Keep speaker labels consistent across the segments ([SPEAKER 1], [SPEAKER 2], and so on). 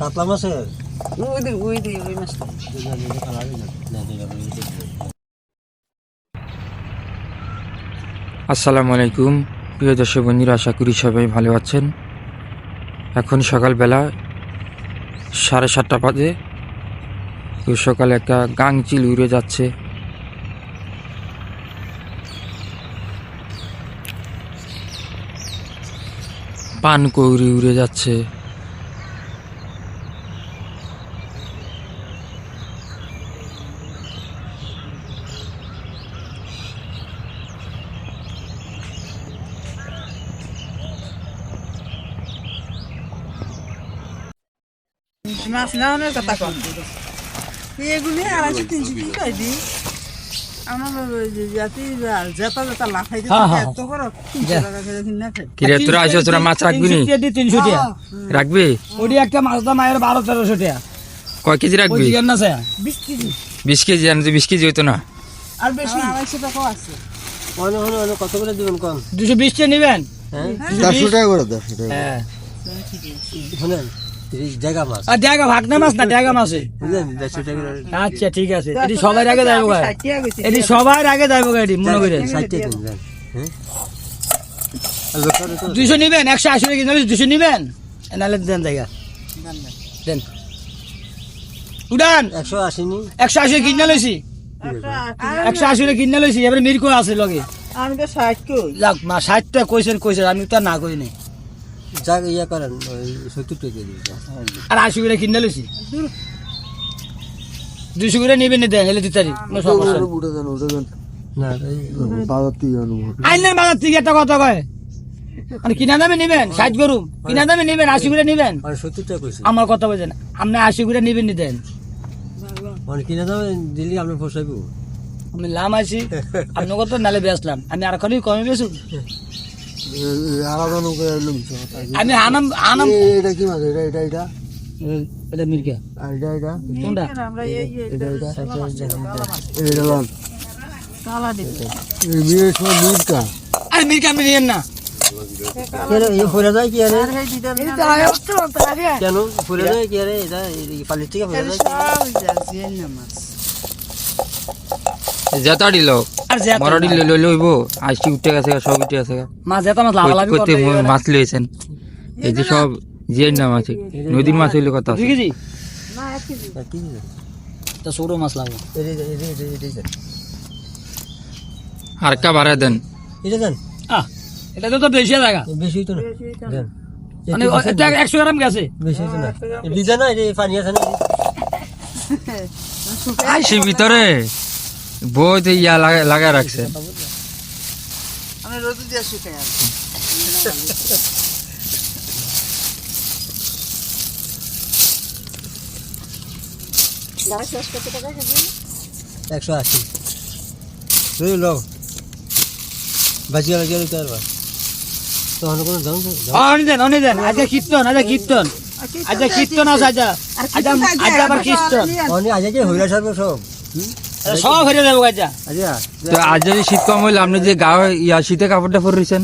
[SPEAKER 1] কাতলা মাছের?
[SPEAKER 2] ওই ওই ওই মাছটা।
[SPEAKER 3] আসসালামু আলাইকুম। প্রিয় দর্শক বন্ধুরা আশা করি সবাই ভালো আছেন। এখন সকালবেলা সাড়ে সাতটা বাজে। তো সকালে একটা গাংচিল উড়ে যাচ্ছে। পানকৌড়ি উড়ে যাচ্ছে।
[SPEAKER 2] মাছ নেওয়ানোর কথা কম এগুলি আড়াইশো তিনশো কি
[SPEAKER 4] হ্যাঁ, হ্যাঁ,
[SPEAKER 3] রাখবি
[SPEAKER 4] একটা মাছ দাম আয়ের বারো তেরোশো টাকা
[SPEAKER 3] কয় কেজি রাখবি?
[SPEAKER 2] বিশ কেজি।
[SPEAKER 3] কেজি বিশ কেজি হইতো না।
[SPEAKER 2] আর বেশি। আড়াইশো টাকাও আছে।
[SPEAKER 1] অনেক অনেক অনেক কত করে দিবেন কম
[SPEAKER 4] দুশো বিশ টাকা নেবেন?
[SPEAKER 1] হ্যাঁ। টাকা করে দেড়শো টাকা
[SPEAKER 4] হ্যাঁ।
[SPEAKER 1] শুনেন মাছ।
[SPEAKER 4] আর জায়গা ভাগনা মাছ না জায়গা মাছে?
[SPEAKER 1] বুঝলেন? দেড়শো টাকা করে।
[SPEAKER 4] আচ্ছা ঠিক আছে। এটি সবার আগে যাইব গা
[SPEAKER 2] ষাট টাকা গেছি
[SPEAKER 4] এটি সবার আগে যাইব গা এটি মনে করে
[SPEAKER 1] ষাট টাকা দিন যান হ্যাঁ? আর লোকের তো
[SPEAKER 4] দুশো নিবেন? একশো আশি টাকা দুশো নিবেন? নাহলে দেন জায়গা। দেন উড়ান
[SPEAKER 1] একশো আশি নি।
[SPEAKER 4] একশো আশি কিনে লইছি। একশো আশি টাকা কিনে লইছি। এবারে মিরকো আছে লগে।
[SPEAKER 2] আমি তো ষাট কই?
[SPEAKER 4] যাক মা ষাট টাকা কইছেন কইছেন। আমি তো না কই নাই।
[SPEAKER 1] যা ইয়া করেন ওই সত্তর টাকা দিবেন
[SPEAKER 4] আর আশি করে কিনে লইছি। দুশো করে নিবেন দেন আইনের বাজার থেকে একটা কথা কয়। মানে কিনা দামে নিবেন ষাট গরু। কিনা দামে নিবেন আশি করে নিবেন।
[SPEAKER 1] আর সত্তর
[SPEAKER 4] আমার কথা বলছেন আপনি আশি করে নিবেন নি দেন।
[SPEAKER 1] মানে কিনে দামে দিলি আপনি ফসাইব।
[SPEAKER 4] আমি লাম আছি আপনার কথা নালে বেচলাম। আমি আর খালি কমে বেচু আমি আনাম আনাম
[SPEAKER 1] এটা কি মাছ এটা এটা এটা
[SPEAKER 4] এটা মির্কা
[SPEAKER 1] আর এটা এটা
[SPEAKER 4] কোনটা
[SPEAKER 2] আমরা এই
[SPEAKER 1] এটা এটা এটা
[SPEAKER 2] কালা দিই
[SPEAKER 4] আরে মির্কা আমি নিয়েন না
[SPEAKER 1] কেন এই ফুলে যায় কি আরে
[SPEAKER 2] আর এই দিদার
[SPEAKER 1] কেন ফুলে যায় কি আরে এটা এই পালির থেকে ফুলে যায়
[SPEAKER 2] সব যাচ্ছে না মাছ
[SPEAKER 3] জেতা দিল
[SPEAKER 4] আর যে
[SPEAKER 3] লই লইব। আইসি উঠে গেছে সব উঠে গেছে।
[SPEAKER 4] মাছ যেটা মাছ লাভালাভি
[SPEAKER 3] করতে
[SPEAKER 4] করতে
[SPEAKER 3] মাছ লইছেন। এই যে সব জিয়ের নাম আছে। নদীর মাছ হইলে কথা আছে।
[SPEAKER 4] কেজি?
[SPEAKER 2] না এক কেজি।
[SPEAKER 1] আর কি
[SPEAKER 4] তো ছোট মাছ লাগবে।
[SPEAKER 3] আর বাড়ায় দেন।
[SPEAKER 1] এটা দেন।
[SPEAKER 4] আহ এটা তো তো বেশি জায়গা।
[SPEAKER 1] বেশি হইতো না। দেন।
[SPEAKER 4] মানে এটা একশো গ্রাম গেছে।
[SPEAKER 1] বেশি হইতো না। ভিজা না এটা পানি আছে না।
[SPEAKER 3] আইসি ভিতরে। বই তো ইয়া লাগা- লাগা রাখছে।
[SPEAKER 2] আমি রোদ দিয়ে শুকাই
[SPEAKER 1] একশো আশি রই লো বাজিয়া লাগিয়া লইতে পারবা তখন কোনো দাম
[SPEAKER 4] অনি দেন অনি দেন। আজকে কীর্তন আজকে কীর্তন। আজকে কীর্তন আছে আজকে আজকে আজকে আবার কীর্তন।
[SPEAKER 1] অনি আজ যে হইলা সর্ব সব
[SPEAKER 4] সব হয়ে যাব আজকে
[SPEAKER 1] আজিয়া
[SPEAKER 3] তো আজ যদি শীত কম হইলে আপনি যে গা ইয়া শীতে কাপড়টা পরে রয়েছেন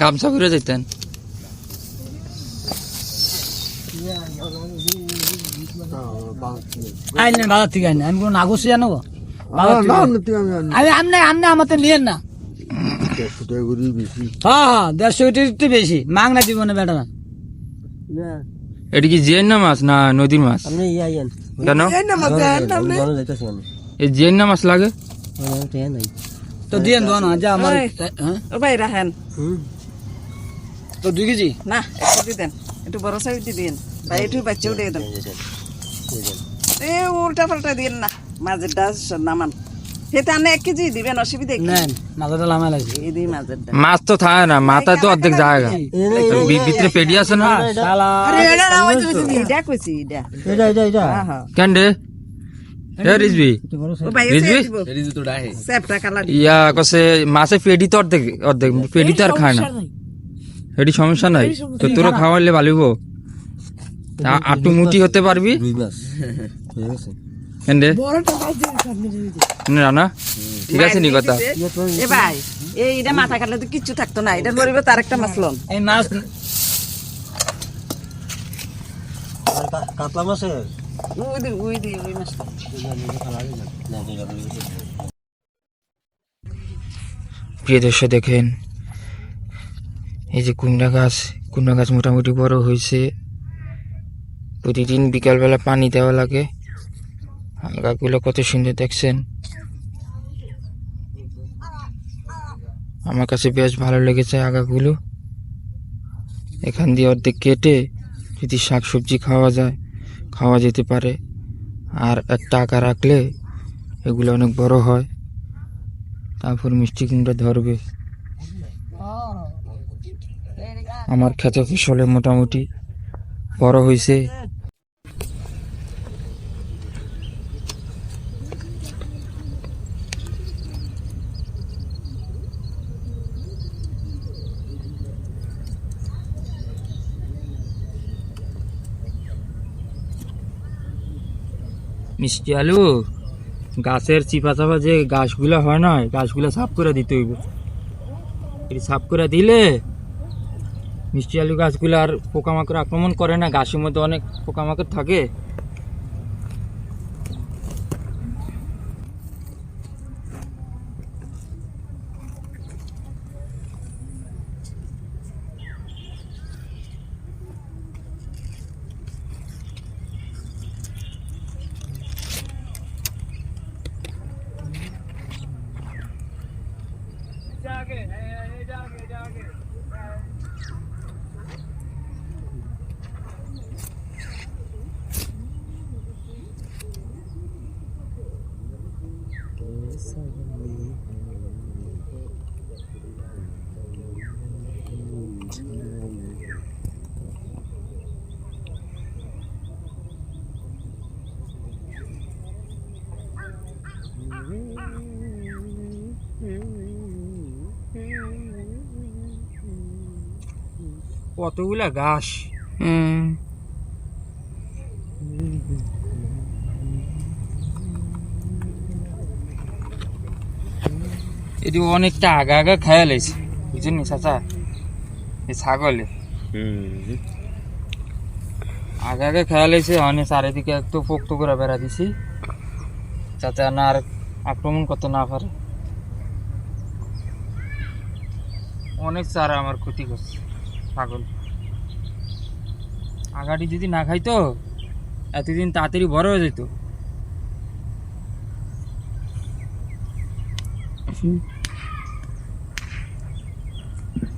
[SPEAKER 3] গামছা পরে যেতেন
[SPEAKER 4] আইন বাজার থেকে আইন আমি কোনো নাগসি জানো গো বাজার থেকে আমি আমনে আমনে আমাতে নিয়েন না। হ্যাঁ হ্যাঁ দেড়শো কোটি বেশি। মাং না দিব না বেটা। না।
[SPEAKER 3] এটা কি জিয়ের না মাছ না নদীর মাছ?
[SPEAKER 1] আপনি ইয়া
[SPEAKER 3] কেন? এই জিয়ের না মাছ লাগে?
[SPEAKER 4] তো দিয়ে দোয়া না যা আমার হ্যাঁ?
[SPEAKER 2] ও ভাই রাখেন
[SPEAKER 4] তো দুই কেজি?
[SPEAKER 2] না একটু দিয়ে দেন। একটু বড় সাইজ দিয়ে দিন ভাই একটু বাচ্চাও দিয়ে দেন। এ উল্টা পাল্টা দিন না। মাঝের ডাস নামান। সেটা আনে এক কেজি দিবেন অসুবিধা কি
[SPEAKER 4] নেন মাথাটা লামা লাগছে
[SPEAKER 2] এই দিই মাঝের
[SPEAKER 3] মাছ তো থাকে না মাথায় তো অর্ধেক জায়গা ভিতরে পেডি আছে না
[SPEAKER 4] শালা
[SPEAKER 2] আরে এটা না ওই তুমি এটা কইছি এটা
[SPEAKER 1] এটা এটা এটা
[SPEAKER 2] হ্যাঁ হ্যাঁ
[SPEAKER 3] কেন রে এ রিজবি
[SPEAKER 2] ও ভাই
[SPEAKER 3] রিজভি?
[SPEAKER 2] এসে দিব সেপটা কালার
[SPEAKER 3] ইয়া কসে মাছে পেডি তো অর্ধেক অর্ধেক পেডি তো আর খায় না এটি সমস্যা নাই তো তোরা খাওয়াইলে ভালো হইবো। তা আটু মুটি হতে পারবি
[SPEAKER 1] রুই মাছ ঠিক আছে
[SPEAKER 3] কেন রে না, রানা ঠিক আছে নি কথা।
[SPEAKER 2] এ ভাই এই মাথা কাটলে তো কিচ্ছু থাকতো না এটা মরিবে তার একটা মাছ লন
[SPEAKER 4] এই মাছ
[SPEAKER 1] কাতলা মাছের?
[SPEAKER 2] ওই দি ওই দি ওই মাছটা।
[SPEAKER 3] প্রিয় দর্শক দেখেন এই যে কুমড়া গাছ কুমড়া গাছ মোটামুটি বড় হয়েছে। প্রতিদিন বিকালবেলা পানি দেওয়া লাগে। আগাগুলো কত সুন্দর দেখছেন। আমার কাছে বেশ ভালো লেগেছে আগাগুলো। এখান দিয়ে অর্ধেক কেটে যদি শাক সবজি খাওয়া যায়, খাওয়া যেতে পারে। আর একটা আঁকা রাখলে এগুলো অনেক বড় হয়। তারপর মিষ্টি কুমড়া ধরবে। আমার খেতে ফসলে মোটামুটি বড় হয়েছে। মিষ্টি আলু, গাছের চিপা চাপা যে গাছগুলো হয় না গাছগুলো সাফ করে দিতে হইব। এটি সাফ করে দিলে মিষ্টি আলু গাছগুলো আর পোকামাকড় আক্রমণ করে না, গাছের মধ্যে অনেক পোকামাকড় থাকে। কতগুলা ঘাস
[SPEAKER 2] হুম
[SPEAKER 3] এটি অনেকটা আগা আগা খায়া লাইছে বুঝছেন চাচা? এই ছাগলে। আগে আগে খেয়াল হয়েছে অনেক চারিদিকে একটু পোক্ত করে বেড়া দিছি। যাতে না আর আক্রমণ করতে না পারে। অনেক চারা আমার ক্ষতি করছে, ছাগল। আগাটি যদি না খাইতো, এতদিন তাড়াতাড়ি বড় হয়ে যেত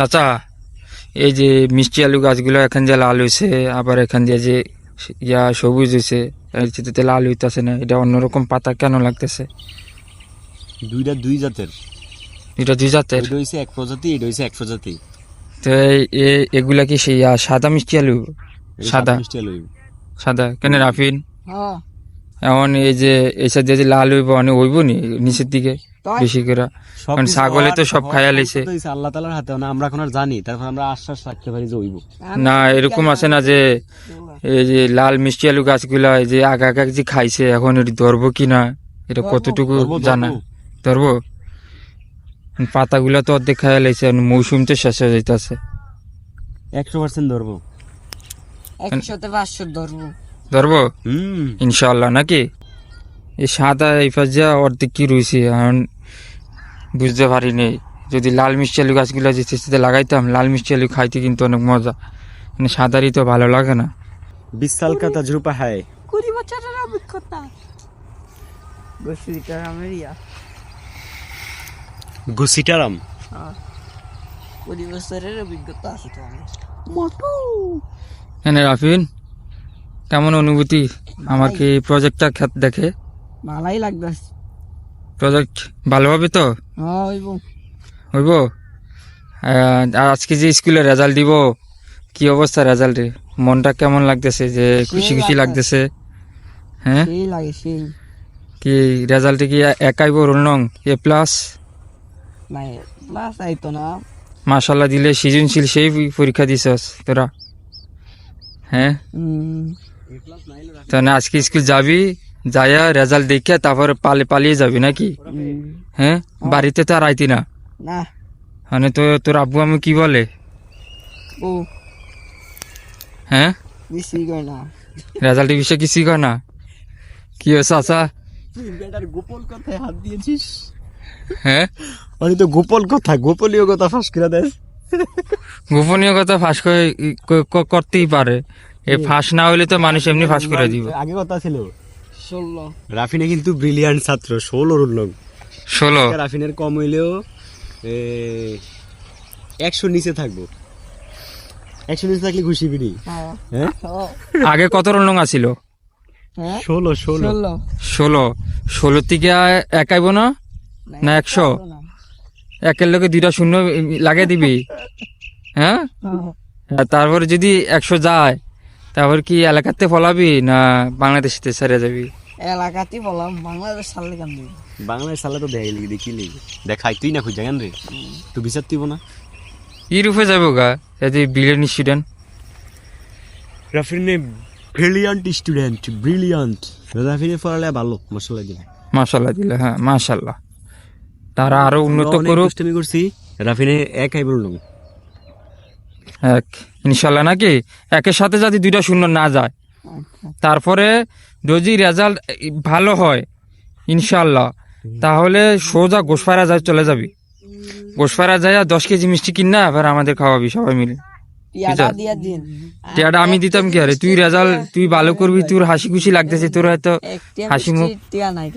[SPEAKER 3] চাচা এই যে মিষ্টি আলু গাছগুলো এখান দিয়ে লাল হয়েছে আবার এখান দিয়ে যে ইয়া সবুজ হয়েছে এর লাল হইতেছে না এটা অন্যরকম পাতা কেন লাগতেছে?
[SPEAKER 1] দুইটা দুই জাতের।
[SPEAKER 3] এটা দুই জাতের?
[SPEAKER 1] এটা হইছে এক প্রজাতি এটা হইছে এক প্রজাতি।
[SPEAKER 3] তো এ- এগুলা কি সেই সাদা মিষ্টি আলু? সাদা
[SPEAKER 1] মিষ্টি আলু।
[SPEAKER 3] সাদা? কেন রাফিন?
[SPEAKER 2] হ্যাঁ।
[SPEAKER 3] এমন এই যে দিয়ে যে লাল হইব অনেক হইব নি নিচের দিকে? বেশি করে। কারণ ছাগলে তো সব
[SPEAKER 1] হইছে আল্লাহ তালার হাতে না আমরা এখন আর জানি। তারপর আমরা আশ্বাস রাখতে পারি যে হইব।
[SPEAKER 3] না এরকম আছে না যে এই যে লাল মিষ্টি আলু গাছগুলা যে আগা আগা যে খাইছে এখন এটি ধরবো কি না? এটা কতটুকু জানা?
[SPEAKER 1] ধরবো।
[SPEAKER 3] পাতাগুলা তো অর্ধেক খাইয়া লাইছে মৌসুম তো শেষ হয়ে যাইতেছে।
[SPEAKER 1] একশো পার্সেন্ট ধরবো।
[SPEAKER 2] একশোতে পাঁচশো ধরবো।
[SPEAKER 3] ধরবো?
[SPEAKER 1] হুম।
[SPEAKER 3] ইনশাল্লাহ নাকি? এই সাদা এই পাশে অর্ধেক কি রয়েছে এখন বুঝতে পারিনি। যদি লাল মিষ্টি আলু গাছগুলো যে চেষ্টাতে লাগাইতাম লাল মিষ্টি আলু খাইতে কিন্তু অনেক মজা। মানে সাদারই তো ভালো লাগে না।
[SPEAKER 1] বিশ সাল কা তজরুবা হ্যায়
[SPEAKER 2] কুড়ি বছরের অভিজ্ঞতা। বসুইটার আমার ইয়া
[SPEAKER 1] গুসিটারাম কুড়ি বছরের অভিজ্ঞতা আছে তো
[SPEAKER 2] মোটু
[SPEAKER 3] হ্যাঁ রাফিন কেমন অনুভূতি? আমার কি প্রজেক্টটা দেখে।
[SPEAKER 1] ভালোই লাগবে।
[SPEAKER 3] প্রজেক্ট ভালো হবে তো?
[SPEAKER 1] হ্যাঁ হইব?
[SPEAKER 3] হইব আজকে যে স্কুলে রেজাল্ট দিব কি অবস্থা রেজাল্টে মনটা কেমন লাগতেছে যে খুশি খুশি লাগতেছে। হ্যাঁ?
[SPEAKER 1] লাগে সেই।
[SPEAKER 3] কি রেজাল্টে কি একাই রোল নং? এ প্লাস
[SPEAKER 1] নাই আইতো না।
[SPEAKER 3] মাশাল্লাহ দিলে সৃজনশীল সেই পরীক্ষা দিছস তোরা। হ্যাঁ?
[SPEAKER 1] হুম
[SPEAKER 3] তাহলে আজকে স্কুল যাবি? যাইয়া রেজাল্ট দেখে তারপরে পালে পালিয়ে যাবি নাকি? হ্যাঁ? বাড়িতে তো আর আইতি না? মানে তো তোর আব্বু আমি কি বলে?
[SPEAKER 1] ও।
[SPEAKER 3] হ্যাঁ? রেজাল্টের বিষয়ে কিছুই কয় না? কি হয়েছে আশা
[SPEAKER 1] গোপন কথায় হাত দিয়েছিস?
[SPEAKER 3] হ্যাঁ?
[SPEAKER 5] মানে তো গোপন কথা গোপনীয় কথা ফাঁস করে দেয়।
[SPEAKER 3] গোপনীয় কথা ফাঁস করে করতেই পারে। এই ফাঁস না হলে তো মানুষ এমনি ফাঁস করে দিব।
[SPEAKER 5] আগে কথা ছিল।
[SPEAKER 1] ষোলো।
[SPEAKER 5] রাফিনে কিন্তু ব্রিলিয়ান্ট ছাত্র ষোলো লোক
[SPEAKER 3] ষোলো।
[SPEAKER 5] রাফিনের কম হইলেও একশো নিচে থাকব। একশো নিচে থাকলে খুশি বিনি
[SPEAKER 1] হ্যাঁ।
[SPEAKER 5] হ্যাঁ?
[SPEAKER 3] আগে কত রং আছিল?
[SPEAKER 1] হ্যাঁ?
[SPEAKER 5] ষোলো ষোলো।
[SPEAKER 1] ষোলো।
[SPEAKER 3] ষোলো। ষোলো থেকে একাইব না? না একশো? একের লোকে দুইটা শূন্য লাগিয়ে দিবি। হ্যাঁ? আর তারপরে যদি একশো যায় তারপর কি এলাকাতে ফলাবি না বাংলাদেশতে ছেড়ে যাবি?
[SPEAKER 1] এলাকাতে বললাম বাংলাদেশ সালে কেন দিবি
[SPEAKER 5] বাংলায় সালে তো দেখাই লিখি দেখি লিখি দেখাই তুই না খুঁজা কেন রে? তুই বিচার তুইব না?
[SPEAKER 3] ই রূপে যাব গা? বিলিয়ন স্টুডেন্ট
[SPEAKER 5] রাফিনে ব্রিলিয়ান্ট স্টুডেন্ট ব্রিলিয়ান্ট রাফিনে পড়ালে ভালো মশলা দিলে।
[SPEAKER 3] মাশাল্লাহ দিলে হ্যাঁ মাশাল্লাহ তারা আরও উন্নত করুক।
[SPEAKER 5] আমি করছি রাফিনে বললাম
[SPEAKER 3] এক ইনশাল্লাহ নাকি? একের সাথে যদি দুইটা শূন্য না যায় তারপরে যদি রেজাল্ট ভালো হয় ইনশাল্লাহ তাহলে সোজা গোসপাড়া যায় চলে যাবি। গোসপাড়া যায় দশ কেজি মিষ্টি কিনা এবার আমাদের খাওয়াবি সবাই মিলে।
[SPEAKER 1] টিয়াটা
[SPEAKER 3] আমি দিতাম কি আরে? তুই রেজাল্ট তুই ভালো করবি তোর হাসি খুশি লাগতেছে তোর হয়তো হাসি মুখ।
[SPEAKER 1] টিয়া নাই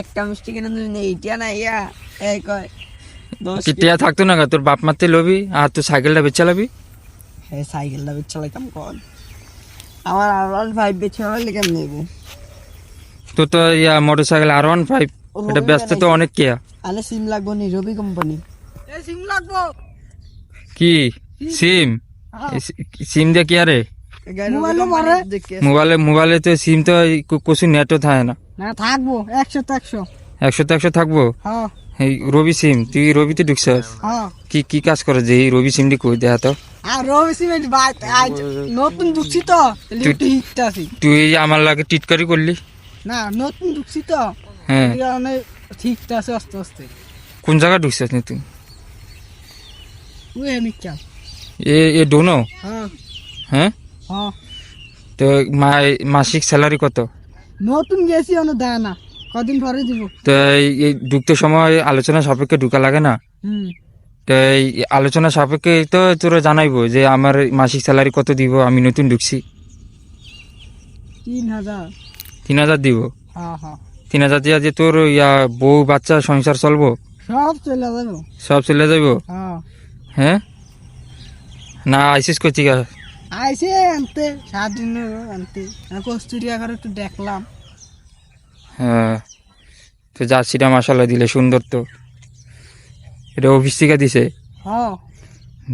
[SPEAKER 1] একটা মিষ্টি কিনে নেই টিয়া নাই ইয়া এই কয়
[SPEAKER 3] টিয়া থাকতো না তোর বাপ মারতে লবি আর তোর সাইকেলটা বেচে লাবি?
[SPEAKER 1] হ্যাঁ সাইকেলটা বেচ চালাইতাম কন? আমার আর ওয়ান ফাইভ বেচ চালাইলে কেমন নেব।
[SPEAKER 3] তোর তো ইয়া মোটর সাইকেল আর ওয়ান ফাইভ এটা ব্যস্ত তো অনেক কেয়া
[SPEAKER 1] আরে সিম লাগবো নি রবি কোম্পানি সিম লাগবো।
[SPEAKER 3] কি? সিম সিম দিয়ে কি আরে?
[SPEAKER 1] মোবাইলে
[SPEAKER 3] মোবাইলে তো সিম তো কো- কচু নেটও থাকে না।
[SPEAKER 1] না থাকব একশো তো একশো।
[SPEAKER 3] একশো তো একশো থাকব?
[SPEAKER 1] হ্যাঁ।
[SPEAKER 3] এই রবি সিম তুই রবিতে ঢুকছস
[SPEAKER 1] হ্যাঁ।
[SPEAKER 3] কি কি কাজ করে যে এই রবি সিমটি কই? দেখা তো।
[SPEAKER 1] নতুন ঢুকছি তো
[SPEAKER 3] তুই- আমার লাগে টিটকারি করলি?
[SPEAKER 1] না নতুন ঢুকছি তো।
[SPEAKER 3] হ্যাঁ।
[SPEAKER 1] ঠিকটা আছে আস্তে আস্তে।
[SPEAKER 3] কোন জায়গা ঢুকছিস নি তুই? এ এ ডোনো?
[SPEAKER 1] হ্যাঁ।
[SPEAKER 3] হ্যাঁ?
[SPEAKER 1] হ্যাঁ।
[SPEAKER 3] তো মাসিক স্যালারি কত?
[SPEAKER 1] নতুন গেছি অন্য দেয় না। কদিন পরে দিব।
[SPEAKER 3] তো এই- এই ঢুকতে সময় আলোচনা সাপেক্ষে ঢুকা লাগে না।
[SPEAKER 1] হুম।
[SPEAKER 3] তো এই আলোচনা সাপেক্ষে তো তোরা জানাইবো যে আমার মাসিক স্যালারি কত দিব আমি নতুন ঢুকছি।
[SPEAKER 1] তিন হাজার।
[SPEAKER 3] তিন হাজার দিব?
[SPEAKER 1] হ্যাঁ হ্যাঁ
[SPEAKER 3] তিন হাজার দিয়া যে তোর ইয়া বউ বাচ্চা সংসার চলবো?
[SPEAKER 1] সব চলে যাব।
[SPEAKER 3] সব চলে যাইব?
[SPEAKER 1] হ্যাঁ
[SPEAKER 3] না আইসিস করছি
[SPEAKER 1] আইসে আনতে সাত দিন আনতে। কস্তুরিয়া করে একটু দেখলাম।
[SPEAKER 3] হ্যাঁ। তো জার্সিটা মাসাল্লাহ দিলে সুন্দর তো। এটা অফিস থেকে দিছে?
[SPEAKER 1] হ্যাঁ।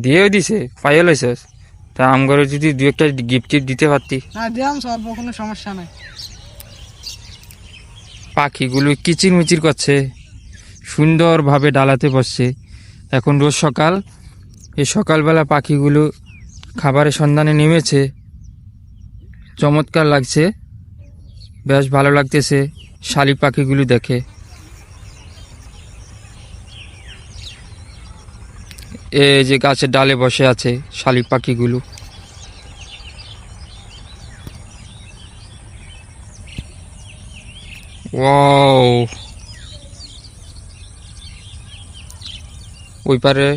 [SPEAKER 3] দিয়েও দিছে পাইও লাইছস তা আমগরে যদি দু একটা গিফট দিতে পারতি?
[SPEAKER 1] না দিলাম সর্ব কোনো সমস্যা নাই।
[SPEAKER 3] পাখিগুলো কিচির মিচির করছে সুন্দরভাবে ডালাতে বসছে। এখন রোজ সকাল এই সকালবেলা পাখিগুলো খাবারের সন্ধানে নেমেছে। চমৎকার লাগছে। বেশ ভালো লাগতেছে শালিক পাখিগুলো দেখে। এ যে গাছের ডালে বসে আছে শালিক পাখিগুলো। ওই পারে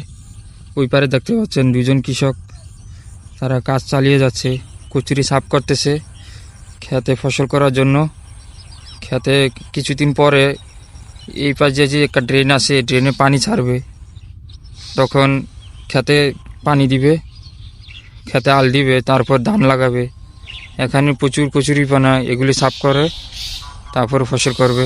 [SPEAKER 3] ওই পারে দেখতে পাচ্ছেন দুজন কৃষক। তারা কাজ চালিয়ে যাচ্ছে, কচুরি সাফ করতেছে। খেতে ফসল করার জন্য। খেতে কিছুদিন পরে এই পাশে যে একটা ড্রেন আছে ড্রেনে পানি ছাড়বে। তখন খেতে পানি দিবে, খেতে আল দিবে, তারপর ধান লাগাবে। এখানে প্রচুর কচুরিপানা এগুলি সাফ করে, তারপর ফসল করবে।